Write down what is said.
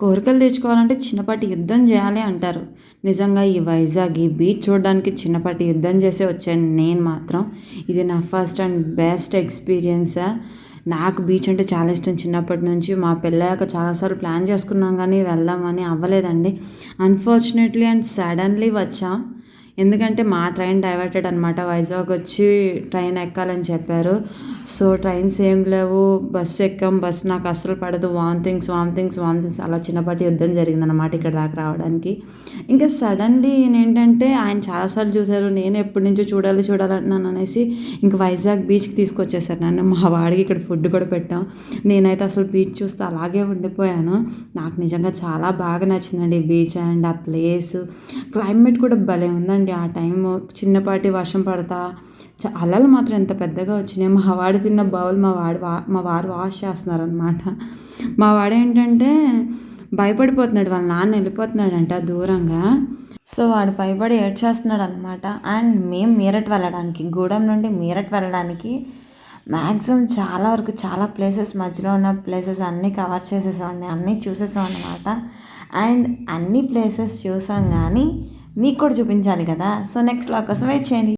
కోరికలు తెచ్చుకోవాలంటే చిన్నపాటి యుద్ధం చేయాలి అంటారు. నిజంగా ఈ వైజాగ్ ఈ బీచ్ చూడడానికి చిన్నపాటి యుద్ధం చేసే వచ్చాను నేను మాత్రం. ఇది నా ఫస్ట్ అండ్ బెస్ట్ ఎక్స్పీరియన్స్. నాకు బీచ్ అంటే చాలా ఇష్టం చిన్నప్పటి నుంచి. మా పెళ్ళాక చాలాసార్లు ప్లాన్ చేసుకున్నాం కానీ వెళ్దామని అవ్వలేదండి. అన్ఫార్చునేట్లీ అండ్ సడన్లీ వచ్చాం. ఎందుకంటే మా ట్రైన్ డైవర్టెడ్ అనమాట వైజాగ్ వచ్చి ట్రైన్ ఎక్కాలని చెప్పారు. సో ట్రైన్స్ ఏం లేవు. బస్సు ఎక్కాం. బస్సు నాకు అస్సలు పడదు. వామిటింగ్స్ వామిటింగ్స్ వామిటింగ్స్ అలా చిన్నపాటి యుద్ధం జరిగిందనమాట ఇక్కడ దాకా రావడానికి. ఇంకా సడన్లీ ఏంటంటే ఆయన చాలాసార్లు చూశారు. నేను ఎప్పటి నుంచో చూడాలి చూడాలంటున్నాను అనేసి ఇంక వైజాగ్ బీచ్కి తీసుకొచ్చేసారు నన్ను. మా వాడికి ఇక్కడ ఫుడ్ కూడా పెట్టాం. నేనైతే అసలు బీచ్ చూస్తే అలాగే ఉండిపోయాను. నాకు నిజంగా చాలా బాగా నచ్చిందండి బీచ్ అండ్ ఆ ప్లేస్. క్లైమేట్ కూడా భలే ఉందండి. ఆ టైము. చిన్నపాటి వర్షం పడతా చ- అలలు మాత్రం ఎంత పెద్దగా వచ్చినాయి. మా వాడు తిన్న బౌల్ మా వాడు వా మా వారు వాష్ చేస్తున్నారు అనమాట మా వాడు ఏంటంటే భయపడిపోతున్నాడు. వాళ్ళ నాన్న వెళ్ళిపోతున్నాడంట దూరంగా. సో వాడు భయపడి ఏడ్చేస్తున్నాడు అనమాట అండ్ మేము మీరట్ వెళ్ళడానికి గూడెం నుండి మీరట్ వెళ్ళడానికి మ్యాక్సిమం చాలా వరకు చాలా ప్లేసెస్ మధ్యలో ఉన్న ప్లేసెస్ అన్నీ కవర్ చేసేసామండి అన్నీ చూసేసాం అనమాట అండ్ అన్ని ప్లేసెస్ చూసాం కానీ మీకు కూడా చూపించాలి కదా. సో నెక్స్ట్ లా కోసం వెయిట్ చేయండి.